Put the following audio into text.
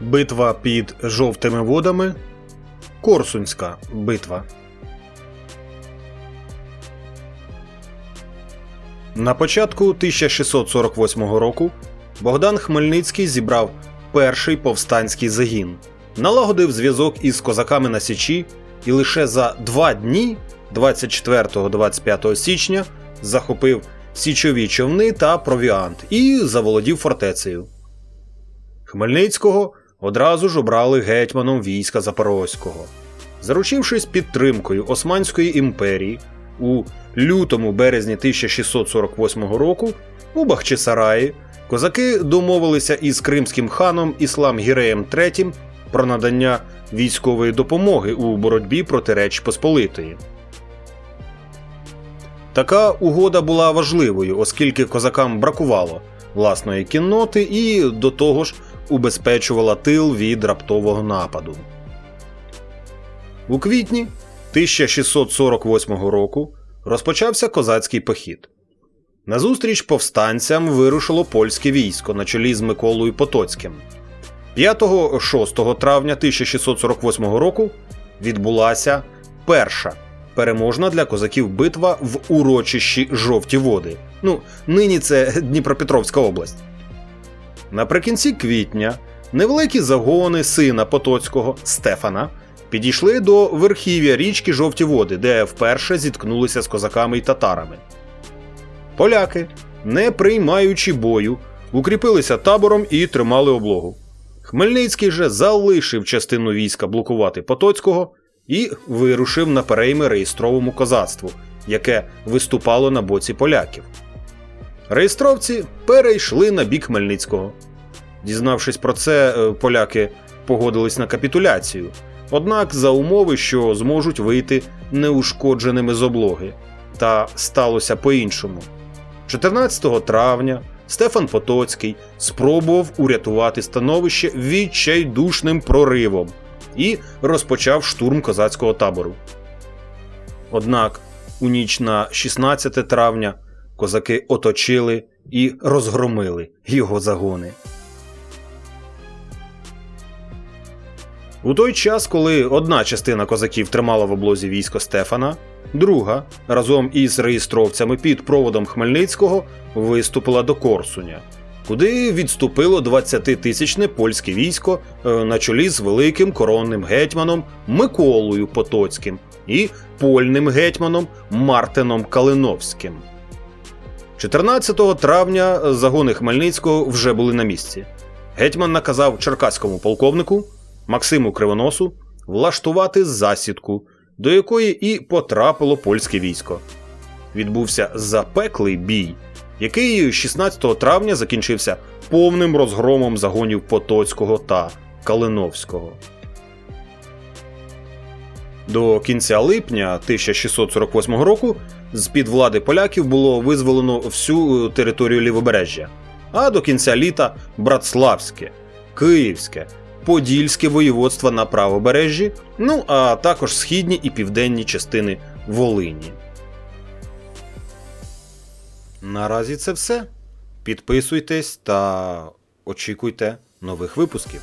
Битва під жовтими водами. Корсунська битва. На початку 1648 року Богдан Хмельницький зібрав перший повстанський загін, налагодив зв'язок із козаками на Січі і лише за два дні, 24-25 січня, захопив січові човни та провіант і заволодів фортецею. Хмельницького одразу ж обрали гетьманом війська Запорозького. Заручившись підтримкою Османської імперії, у лютому березні 1648 року у Бахчисараї козаки домовилися із кримським ханом Іслам Гіреєм III про надання військової допомоги у боротьбі проти Реч Посполитої. Така угода була важливою, оскільки козакам бракувало власної кінноти і до того ж убезпечувала тил від раптового нападу. У квітні 1648 року розпочався козацький похід. Назустріч повстанцям вирушило польське військо на чолі з Миколою Потоцьким. 5-6 травня 1648 року відбулася перша переможна для козаків битва в урочищі Жовті Води. Ну, нині це Дніпропетровська область. Наприкінці квітня невеликі загони сина Потоцького Стефана підійшли до верхів'я річки Жовті Води, де вперше зіткнулися з козаками й татарами. Поляки, не приймаючи бою, укріпилися табором і тримали облогу. Хмельницький же залишив частину війська блокувати Потоцького і вирушив на перейми реєстровому козацтву, яке виступало на боці поляків. Реєстровці перейшли на бік Хмельницького. Дізнавшись про це, е, поляки погодились на капітуляцію, однак за умови, що зможуть вийти неушкодженими з облоги. Та сталося по-іншому. 14 травня Стефан Потоцький спробував урятувати становище відчайдушним проривом і розпочав штурм козацького табору. Однак у ніч на 16 травня козаки оточили і розгромили його загони. У той час, коли одна частина козаків тримала в облозі військо Стефана, друга разом із реєстровцями під проводом Хмельницького виступила до Корсуня, куди відступило 20-тисячне польське військо е, на чолі з великим коронним гетьманом Миколою Потоцьким і польним гетьманом Мартином Калиновським. 14 травня загони Хмельницького вже були на місці. Гетьман наказав черкаському полковнику Максиму Кривоносу влаштувати засідку, до якої і потрапило польське військо. Відбувся запеклий бій, який 16 травня закінчився повним розгромом загонів Потоцького та Калиновського. До кінця липня 1648 року з під влади поляків було визволено всю територію лівобережжя, а до кінця літа Братславське, Київське, Подільське воєводства на правобережжі, ну а також східні і південні частини Волині. Наразі це все. Підписуйтесь та очікуйте нових випусків.